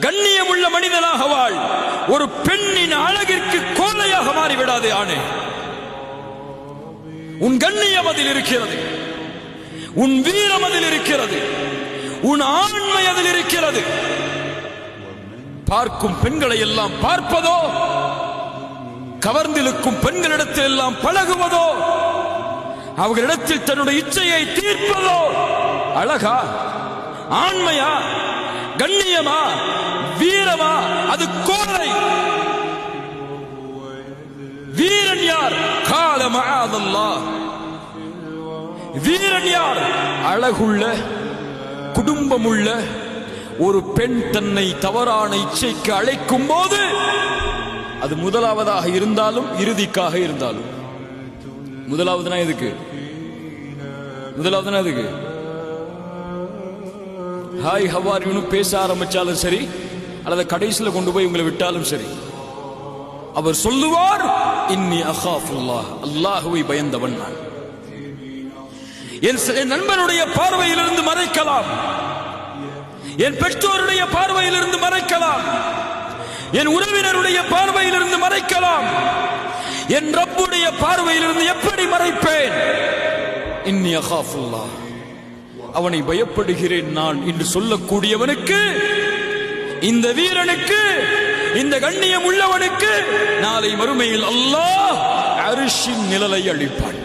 கண்ணியம் உள்ள மனிதனாக வாழ். ஒரு பெண்ணின் அழகிற்கு கோலையாக மாறிவிடாது ஆணே. உன் கண்ணியம் அதில் இருக்கிறது. உன் வீரம் அதில் இருக்கிறது. உன் ஆண்மை அதில் இருக்கிறது. பார்க்கும் பெண்களை எல்லாம் பார்ப்பதோ? கவர்ந்திருக்கும் பெண்களிடத்தில் எல்லாம் பழகுவதோ? அவர்களிடத்தில் தன்னுடைய இச்சையை தீர்ப்பதோ? அழகா? ஆண்மையா? கண்ணியமா வீரமா அது கோரை வீரன் யார்? கால மகாதல்லா. வீரன் யார்? அழகுள்ள குடும்பமுள்ள ஒரு பெண் தன்னை தவறான இச்சைக்கு அழைக்கும் போது அது முதலாவதாக இருந்தாலும் இறுதிக்காக இருந்தாலும். முதலாவதுனா எதுக்கு? முதலாவதுனா எதுக்கு? ஹாய் ஹவார் யூனு பேச ஆரம்பிச்சாலும் சரி அல்லது கடைசியில் கொண்டு போய் உங்களை விட்டாலும் சரி. அவர் சொல்லுவார் இன்னி அஹாஃபுல்லாஹ் அல்லாஹுவை பயந்தவன் நான். என் என் நண்பனுடைய பார்வையிலிருந்து மறைக்கலாம். என் பெற்றோருடைய பார்வையிலிருந்து மறைக்கலாம். என் உறவினருடைய பார்வையிலிருந்து மறைக்கலாம். என் ரப்புடைய பார்வையிலிருந்து எப்படி மறைப்பேன்? இன்னி அகாஃபுல்லா அவனை பயப்படுகிறேன் நான் என்று சொல்லக்கூடியவனுக்கு இந்த வீரனுக்கு இந்த கண்ணியம் உள்ளவனுக்கு நாளை மறுமையில் அல்லாஹ் அரிசின் நிழலை அளிப்பான்.